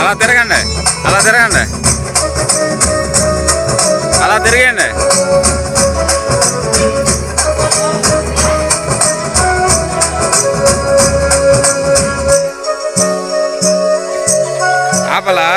అలా తిరగండి. అలా తిరగండి. అలా తిరగండి ఆపలా?